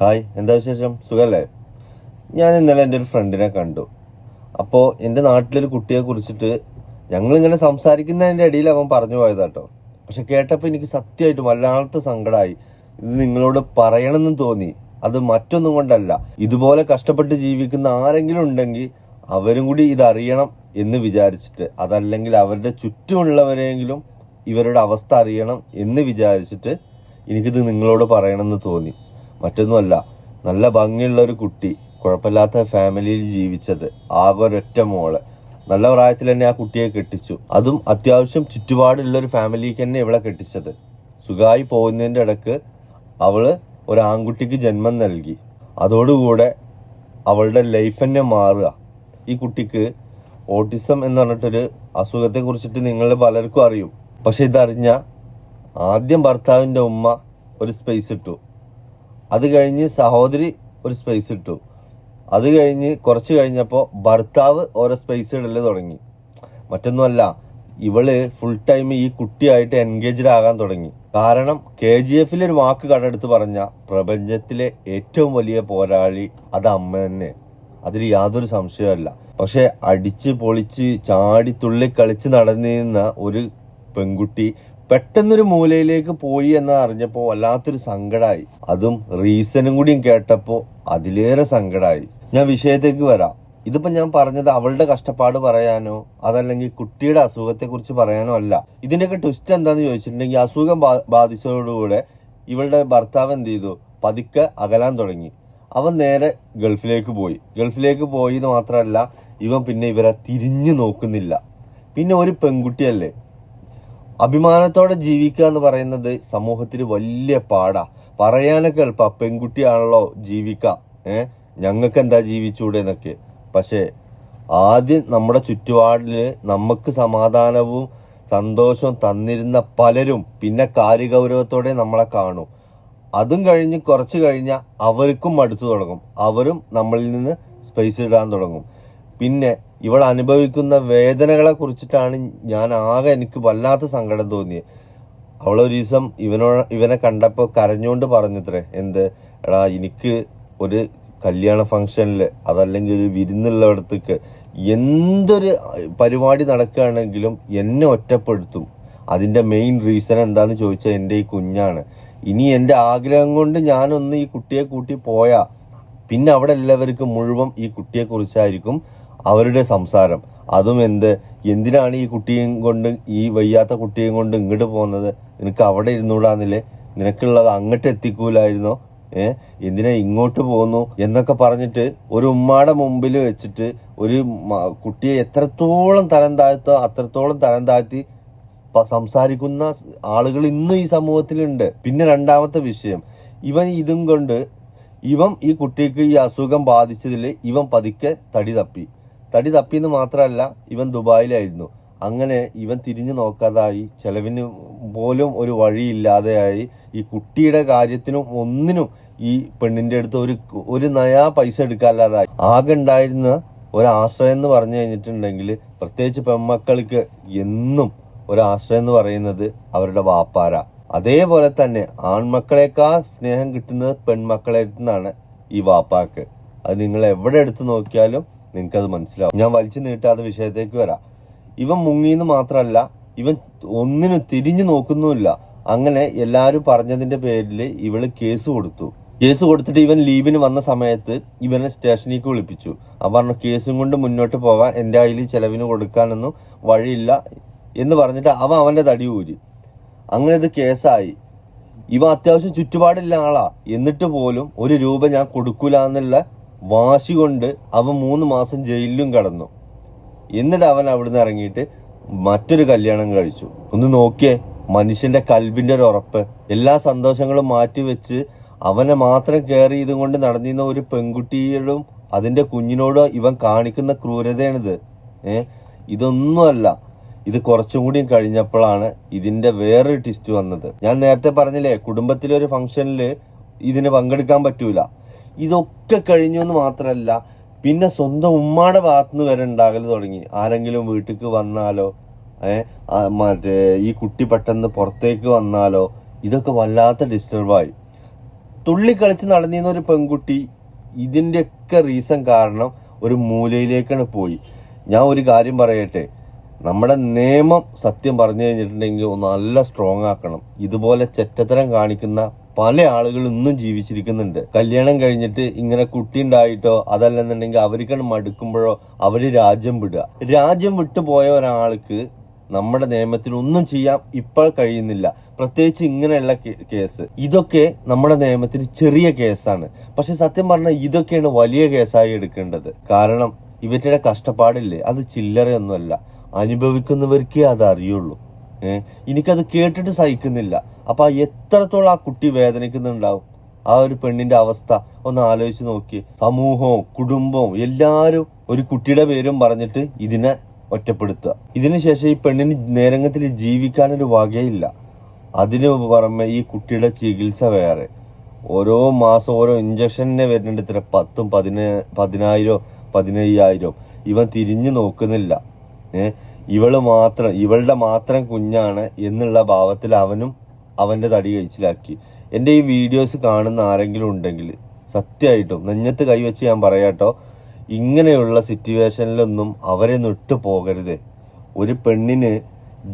Hi എന്താ വിശേഷം? സുഖല്ലേ? ഞാൻ ഇന്നലെ എന്റെ ഒരു ഫ്രണ്ടിനെ കണ്ടു. അപ്പോൾ എന്റെ നാട്ടിലൊരു കുട്ടിയെ കുറിച്ചിട്ട് ഞങ്ങളിങ്ങനെ സംസാരിക്കുന്നതിന്റെ ഇടയിൽ അവൻ പറഞ്ഞു പോയതാട്ടോ. പക്ഷെ കേട്ടപ്പോൾ എനിക്ക് സത്യമായിട്ടും വല്ലാത്ത സങ്കടമായി. ഇത് നിങ്ങളോട് പറയണമെന്നും തോന്നി. അത് മറ്റൊന്നും കൊണ്ടല്ല. ഇതുപോലെ കഷ്ടപ്പെട്ട് ജീവിക്കുന്ന ആരെങ്കിലും ഉണ്ടെങ്കിൽ അവരും കൂടി ഇതറിയണം എന്ന് വിചാരിച്ചിട്ട്. അതല്ലെങ്കിൽ അവരുടെ ചുറ്റുമുള്ളവരെങ്കിലും ഇവരുടെ അവസ്ഥ അറിയണം എന്ന് വിചാരിച്ചിട്ട് എനിക്കിത് നിങ്ങളോട് പറയണമെന്ന് തോന്നി. മറ്റൊന്നുമല്ല നല്ല ഭംഗിയുള്ള ഒരു കുട്ടി കുഴപ്പമില്ലാത്ത ഫാമിലിയിൽ ജീവിച്ചത് ആകെ ഒരൊറ്റ മോൾ. നല്ല പ്രായത്തിൽ തന്നെ ആ കുട്ടിയെ കെട്ടിച്ചു. അതും അത്യാവശ്യം ചുറ്റുപാടുള്ള ഒരു ഫാമിലിക്ക് തന്നെ ഇവളെ കെട്ടിച്ചത്. സുഖമായി പോകുന്നതിന്റെ ഇടയ്ക്ക് അവൾ ഒരു ആൺകുട്ടിക്ക് ജന്മം നൽകി. അതോടുകൂടെ അവളുടെ ലൈഫ് തന്നെ മാറുക. ഈ കുട്ടിക്ക് ഓട്ടിസം എന്ന് പറഞ്ഞിട്ടൊരു അസുഖത്തെ കുറിച്ചിട്ട് നിങ്ങൾ പലർക്കും അറിയും. പക്ഷെ ഇതറിഞ്ഞ ആദ്യം ഭർത്താവിന്റെ ഉമ്മ ഒരു സ്പേസ് ഇട്ടു. അത് കഴിഞ്ഞ് സഹോദരി ഒരു സ്പേസ് ഇട്ടു. അത് കഴിഞ്ഞ് കുറച്ച് കഴിഞ്ഞപ്പോൾ ഭർത്താവ് ഓരോ സ്പേസ് ഇടൽ തുടങ്ങി. മറ്റൊന്നുമല്ല ഇവൾ ഫുൾ ടൈം ഈ കുട്ടിയായിട്ട് എൻഗേജ്ഡ് ആകാൻ തുടങ്ങി. കാരണം കെ ജി എഫിലെ ഒരു വാക്ക് കടെടുത്ത് പറഞ്ഞ പ്രപഞ്ചത്തിലെ ഏറ്റവും വലിയ പോരാളി അത് അമ്മ തന്നെ. അതിൽ യാതൊരു സംശയമല്ല പക്ഷെ അടിച്ച് പൊളിച്ച് ചാടി തുള്ളി കളിച്ച് നടന്നിരുന്ന ഒരു പെൺകുട്ടി പെട്ടെന്നൊരു മൂലയിലേക്ക് പോയി എന്ന് അറിഞ്ഞപ്പോൾ വല്ലാത്തൊരു സങ്കടമായി അതും റീസണും കൂടിയും കേട്ടപ്പോൾ അതിലേറെ സങ്കടമായി ഞാൻ വിഷയത്തേക്ക് വരാം. ഇതിപ്പോ ഞാൻ പറഞ്ഞത് അവളുടെ കഷ്ടപ്പാട് പറയാനോ അതല്ലെങ്കിൽ കുട്ടിയുടെ അസുഖത്തെ കുറിച്ച് പറയാനോ അല്ല. ഇതിന്റെയൊക്കെ ട്വിസ്റ്റ് എന്താന്ന് ചോദിച്ചിട്ടുണ്ടെങ്കിൽ അസുഖം ബാധിച്ചതോടുകൂടെ ഇവളുടെ ഭർത്താവ് എന്ത് ചെയ്തു? പതുക്കെ അകലാൻ തുടങ്ങി. അവൻ നേരെ ഗൾഫിലേക്ക് പോയി. ഗൾഫിലേക്ക് പോയി എന്ന് മാത്രമല്ല ഇവൻ പിന്നെ ഇവരെ തിരിഞ്ഞു നോക്കുന്നില്ല. പിന്നെ ഒരു പെൺകുട്ടിയല്ലേ? അഭിമാനത്തോടെ ജീവിക്കുക എന്ന് പറയുന്നത് സമൂഹത്തിൽ വലിയ പാടാ. പറയാനൊക്കെ എളുപ്പ. പെൺകുട്ടിയാണല്ലോ ജീവിക്ക. ഏ? ഞങ്ങൾക്ക് എന്താ ജീവിച്ചൂടെ എന്നൊക്കെ. പക്ഷേ ആദ്യം നമ്മുടെ ചുറ്റുപാടിൽ നമുക്ക് സമാധാനവും സന്തോഷവും തന്നിരുന്ന പലരും പിന്നെ കാര്യഗൗരവത്തോടെ നമ്മളെ കാണും. അതും കഴിഞ്ഞ് കുറച്ച് കഴിഞ്ഞാൽ അവർക്കും മടുത്തു തുടങ്ങും. അവരും നമ്മളിൽ നിന്ന് സ്പേസ് ഇടാൻ തുടങ്ങും. പിന്നെ ഇവൾ അനുഭവിക്കുന്ന വേദനകളെ കുറിച്ചിട്ടാണ് ഞാൻ ആകെ എനിക്ക് വല്ലാത്ത സങ്കടം തോന്നിയത് അവൾ ഒരു ദിവസം ഇവനോ ഇവനെ കണ്ടപ്പോൾ കരഞ്ഞുകൊണ്ട് പറഞ്ഞത്രേ എന്ത്? എടാ എനിക്ക് ഒരു കല്യാണ ഫംഗ്ഷനിൽ അതല്ലെങ്കിൽ ഒരു വിരുന്നുള്ളിടത്തേക്ക് എന്തൊരു പരിപാടി നടക്കുകയാണെങ്കിലും എന്നെ ഒറ്റപ്പെടുത്തും. അതിന്റെ മെയിൻ റീസൺ എന്താന്ന് ചോദിച്ചാൽ എന്റെ ഈ കുഞ്ഞാണ്. ഇനി എന്റെ ആഗ്രഹം കൊണ്ട് ഞാനൊന്ന് ഈ കുട്ടിയെ കൂട്ടി പോയാൽ പിന്നെ അവിടെ എല്ലാവർക്കും മുഴുവൻ ഈ കുട്ടിയെ കുറിച്ചായിരിക്കും അവരുടെ സംസാരം. അതും എന്ത്? എന്തിനാണ് ഈ കുട്ടിയും കൊണ്ട് ഈ വയ്യാത്ത കുട്ടിയും കൊണ്ട് ഇങ്ങോട്ട് പോകുന്നത്? നിനക്ക് അവിടെ ഇരുന്നൂടാന്നില്ലേ നിനക്കുള്ളത് അങ്ങോട്ട് എത്തിക്കൂലായിരുന്നോ? ഏ? എന്തിനാ ഇങ്ങോട്ട് പോകുന്നു? എന്നൊക്കെ പറഞ്ഞിട്ട് ഒരു ഉമ്മാടെ മുമ്പിൽ വെച്ചിട്ട് ഒരു കുട്ടിയെ എത്രത്തോളം തരം താഴ്ത്തോ അത്രത്തോളം തരം താഴ്ത്തി സംസാരിക്കുന്ന ആളുകൾ ഇന്നും ഈ സമൂഹത്തിലുണ്ട്. പിന്നെ രണ്ടാമത്തെ വിഷയം. ഇവൻ ഇതും കൊണ്ട് ഇവൻ ഈ കുട്ടിക്ക് ഈ അസുഖം ബാധിച്ചതിൽ ഇവൻ പതുക്കെ തടി തപ്പി. തടി തപ്പിയെന്ന് മാത്രമല്ല ഇവൻ ദുബായിലായിരുന്നു. അങ്ങനെ ഇവൻ തിരിഞ്ഞു നോക്കാതായി. ചെലവിന് പോലും ഒരു വഴിയില്ലാതെയായി. ഈ കുട്ടിയുടെ കാര്യത്തിനും ഒന്നിനും ഈ പെണ്ണിന്റെ അടുത്ത് ഒരു ഒരു നയാ പൈസ എടുക്കാല്ലാതായി. ആകെ ഉണ്ടായിരുന്ന ഒരാശ്രയം എന്ന് പറഞ്ഞു കഴിഞ്ഞിട്ടുണ്ടെങ്കിൽ പ്രത്യേകിച്ച് പെൺമക്കൾക്ക് എന്നും ഒരാശ്രയം എന്ന് പറയുന്നത് അവരുടെ വാപ്പാര. അതേപോലെ തന്നെ ആൺമക്കളെക്കാൾ സ്നേഹം കിട്ടുന്നത് പെൺമക്കളെ നിന്നാണ് ഈ വാപ്പാക്ക്. അത് നിങ്ങൾ എവിടെ എടുത്തു നോക്കിയാലും നിങ്ങൾക്കത് മനസ്സിലാവും. ഞാൻ വലിച്ചു നീട്ടാത്ത വിഷയത്തേക്ക് വരാം. ഇവൻ മുങ്ങിന്ന് മാത്രമല്ല ഇവൻ ഒന്നിനും തിരിഞ്ഞു നോക്കുന്നുമില്ല. അങ്ങനെ എല്ലാരും പറഞ്ഞതിന്റെ പേരിൽ ഇവൾ കേസ് കൊടുത്തു. കേസ് കൊടുത്തിട്ട് ഇവൻ ലീവിന് വന്ന സമയത്ത് ഇവനെ സ്റ്റേഷനിലേക്ക് വിളിപ്പിച്ചു. അവ പറഞ്ഞു കേസും കൊണ്ട് മുന്നോട്ട് പോകാൻ എന്റെ കയ്യിൽ ചെലവിന് കൊടുക്കാനൊന്നും വഴിയില്ല എന്ന് പറഞ്ഞിട്ട് അവൻ അവന്റെ തടി ഊരി. അങ്ങനെ ഇത് കേസായി. ഇവ അത്യാവശ്യം ചുറ്റുപാടില്ല ആളാ. എന്നിട്ട് പോലും ഒരു രൂപ ഞാൻ കൊടുക്കൂല എന്നുള്ള വാശി കൊണ്ട് അവൻ മൂന്ന് മാസം ജയിലിലും കടന്നു. എന്നിട്ട് അവൻ അവിടുന്ന് ഇറങ്ങിയിട്ട് മറ്റൊരു കല്യാണം കഴിച്ചു. ഒന്ന് നോക്കിയേ മനുഷ്യന്റെ കൽബിന്റെ ഒരു ഉറപ്പ്. എല്ലാ സന്തോഷങ്ങളും മാറ്റിവെച്ച് അവനെ മാത്രം കെയർ ചെയ്തും കൊണ്ട് നടന്നിരുന്ന ഒരു പെൺകുട്ടിയോടും അതിന്റെ കുഞ്ഞിനോടും ഇവൻ കാണിക്കുന്ന ക്രൂരതയാണിത്. ഏ ഇതൊന്നുമല്ല. ഇത് കുറച്ചും കൂടി കഴിഞ്ഞപ്പോഴാണ് ഇതിന്റെ വേറൊരു ട്വിസ്റ്റ് വന്നത്. ഞാൻ നേരത്തെ പറഞ്ഞില്ലേ കുടുംബത്തിലെ ഒരു ഫംഗ്ഷനിൽ ഇതിന് പങ്കെടുക്കാൻ പറ്റൂല. ഇതൊക്കെ കഴിഞ്ഞു എന്ന് മാത്രമല്ല പിന്നെ സ്വന്തം ഉമ്മാടെ ഭാഗത്തുനിന്ന് വരെ ഉണ്ടാകൽ തുടങ്ങി. ആരെങ്കിലും വീട്ടിക്ക് വന്നാലോ ഏഹ് മറ്റേ ഈ കുട്ടി പെട്ടെന്ന് പുറത്തേക്ക് വന്നാലോ ഇതൊക്കെ വല്ലാത്ത ഡിസ്റ്റർബായി തുള്ളി കളിച്ച് നടന്നിരുന്ന ഒരു പെൺകുട്ടി ഇതിന്റെയൊക്കെ റീസൺ കാരണം ഒരു മൂലയിലേക്കാണ് പോയി. ഞാൻ ഒരു കാര്യം പറയട്ടെ നമ്മുടെ നിയമം സത്യം പറഞ്ഞു കഴിഞ്ഞിട്ടുണ്ടെങ്കിൽ ഒന്ന് നല്ല സ്ട്രോങ് ആക്കണം. ഇതുപോലെ ചെറ്റത്തരം കാണിക്കുന്ന പല ആളുകൾ ഇന്നും ജീവിച്ചിരിക്കുന്നുണ്ട്. കല്യാണം കഴിഞ്ഞിട്ട് ഇങ്ങനെ കുട്ടി ഉണ്ടായിട്ടോ അതല്ലെന്നുണ്ടെങ്കിൽ അവർക്ക് മടുക്കുമ്പോഴോ അവർ രാജ്യം വിടുക. രാജ്യം വിട്ടു പോയ ഒരാൾക്ക് നമ്മുടെ നിയമത്തിൽ ഒന്നും ചെയ്യാൻ ഇപ്പോൾ കഴിയുന്നില്ല. പ്രത്യേകിച്ച് ഇങ്ങനെയുള്ള കേസ്. ഇതൊക്കെ നമ്മുടെ നിയമത്തിൽ ചെറിയ കേസാണ്. പക്ഷെ സത്യം പറഞ്ഞാൽ ഇതൊക്കെയാണ് വലിയ കേസായി എടുക്കേണ്ടത്. കാരണം ഇവരുടെ കഷ്ടപ്പാടില്ലേ? അത് ചില്ലറയൊന്നുമല്ല. അനുഭവിക്കുന്നവർക്കേ അത് അറിയുള്ളൂ എനിക്കത് കേട്ടിട്ട് സഹിക്കുന്നില്ല. അപ്പൊ എത്രത്തോളം ആ കുട്ടി വേദനിക്കുന്നുണ്ടാവും? ആ ഒരു പെണ്ണിന്റെ അവസ്ഥ ഒന്ന് ആലോചിച്ച് നോക്കി. സമൂഹവും കുടുംബവും എല്ലാരും ഒരു കുട്ടിയുടെ പേരും പറഞ്ഞിട്ട് ഇതിനെ ഒറ്റപ്പെടുത്തുക. ഇതിനുശേഷം ഈ പെണ്ണിന് നേരങ്ങത്തിൽ ജീവിക്കാനൊരു വകയില്ല. അതിന് പുറമെ ഈ കുട്ടിയുടെ ചികിത്സ വേറെ. ഓരോ മാസം ഓരോ ഇഞ്ചക്ഷനെ വരുന്നുണ്ട് ഇത്ര പത്തും പതിന പതിനായിരോ പതിനയ്യായിരോ. ഇവൻ തിരിഞ്ഞു നോക്കുന്നില്ല. ഏ? ഇവൾ മാത്രം ഇവളുടെ മാത്രം കുഞ്ഞാണ് എന്നുള്ള ഭാവത്തിൽ അവനും അവന്റെ തടി കഴിച്ചിലാക്കി. എന്റെ ഈ വീഡിയോസ് കാണുന്ന ആരെങ്കിലും ഉണ്ടെങ്കിൽ സത്യമായിട്ടും നെഞ്ഞത്ത് കൈവച്ച് ഞാൻ പറയാട്ടോ ഇങ്ങനെയുള്ള സിറ്റുവേഷനിലൊന്നും അവരെ നിട്ടു പോകരുത്. ഒരു പെണ്ണിന്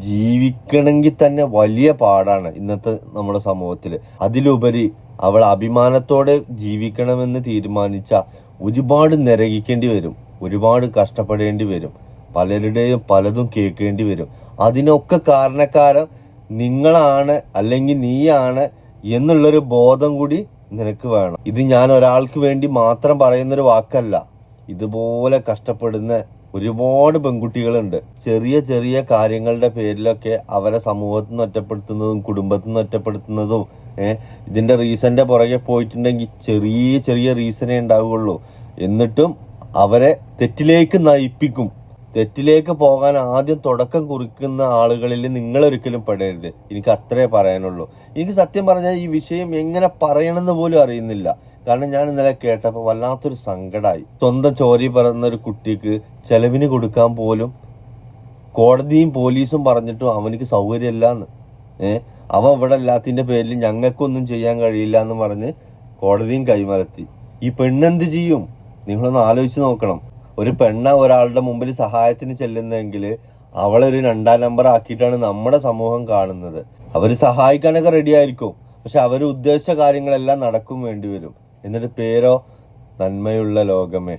ജീവിക്കണമെങ്കിൽ തന്നെ വലിയ പാടാണ് ഇന്നത്തെ നമ്മുടെ സമൂഹത്തിൽ അതിലുപരി അവൾ അഭിമാനത്തോടെ ജീവിക്കണമെന്ന് തീരുമാനിച്ച ഒരുപാട് നിരകിക്കേണ്ടി വരും. ഒരുപാട് കഷ്ടപ്പെടേണ്ടി വരും. പലരുടെയും പലതും കേൾക്കേണ്ടി വരും. അതിനൊക്കെ കാരണക്കാരൻ നിങ്ങളാണ് അല്ലെങ്കിൽ നീയാണ് എന്നുള്ളൊരു ബോധം കൂടി നിനക്ക് വേണം. ഇത് ഞാൻ ഒരാൾക്ക് വേണ്ടി മാത്രം പറയുന്നൊരു വാക്കല്ല. ഇതുപോലെ കഷ്ടപ്പെടുന്ന ഒരുപാട് പെൺകുട്ടികളുണ്ട്. ചെറിയ ചെറിയ കാര്യങ്ങളുടെ പേരിലൊക്കെ അവരെ സമൂഹത്തിൽ നിന്ന് ഒറ്റപ്പെടുത്തുന്നതും കുടുംബത്തിൽ നിന്ന് ഒറ്റപ്പെടുത്തുന്നതും ഏഹ് ഇതിന്റെ റീസന്റെ പുറകെ പോയിട്ടുണ്ടെങ്കിൽ ചെറിയ ചെറിയ റീസണേ ഉണ്ടാവുകയുള്ളൂ. എന്നിട്ടും അവരെ തെറ്റിലേക്ക് നയിപ്പിക്കും. തെറ്റിലേക്ക് പോകാൻ ആദ്യം തുടക്കം കുറിക്കുന്ന ആളുകളിൽ നിങ്ങൾ ഒരിക്കലും പെടരുത്. എനിക്ക് അത്രേ പറയാനുള്ളൂ. എനിക്ക് സത്യം പറഞ്ഞാൽ ഈ വിഷയം എങ്ങനെ പറയണമെന്ന് പോലും അറിയുന്നില്ല. കാരണം ഞാൻ ഇന്നലെ കേട്ടപ്പോൾ വല്ലാത്തൊരു സങ്കടമായി സ്വന്തം ചോരി പറയുന്ന ഒരു കുട്ടിക്ക് ചെലവിന് കൊടുക്കാൻ പോലും കോടതിയും പോലീസും പറഞ്ഞിട്ടും അവനിക്ക് സൗകര്യമില്ലാന്ന്. ഏഹ് അവൻ ഇവിടെ അല്ലാത്തതിന്റെ പേരിൽ ഞങ്ങൾക്കൊന്നും ചെയ്യാൻ കഴിയില്ല എന്ന് പറഞ്ഞ് കോടതിയും കൈമലത്തി ഈ പെണ്ണെന്ത് ചെയ്യും? നിങ്ങളൊന്ന് ആലോചിച്ച് നോക്കണം. ഒരു പെണ്ണ ഒരാളുടെ മുമ്പിൽ സഹായത്തിന് ചെല്ലുന്നെങ്കിൽ അവളെ ഒരു രണ്ടാം നമ്പർ ആക്കിയിട്ടാണ് നമ്മുടെ സമൂഹം കാണുന്നത്. അവർ സഹായിക്കാനൊക്കെ റെഡി ആയിരിക്കും. പക്ഷെ അവർ ഉദ്ദേശിച്ച കാര്യങ്ങളെല്ലാം നടക്കും വേണ്ടി വരും. എന്നിട്ട് പേരോ നന്മയുള്ള ലോകമേ.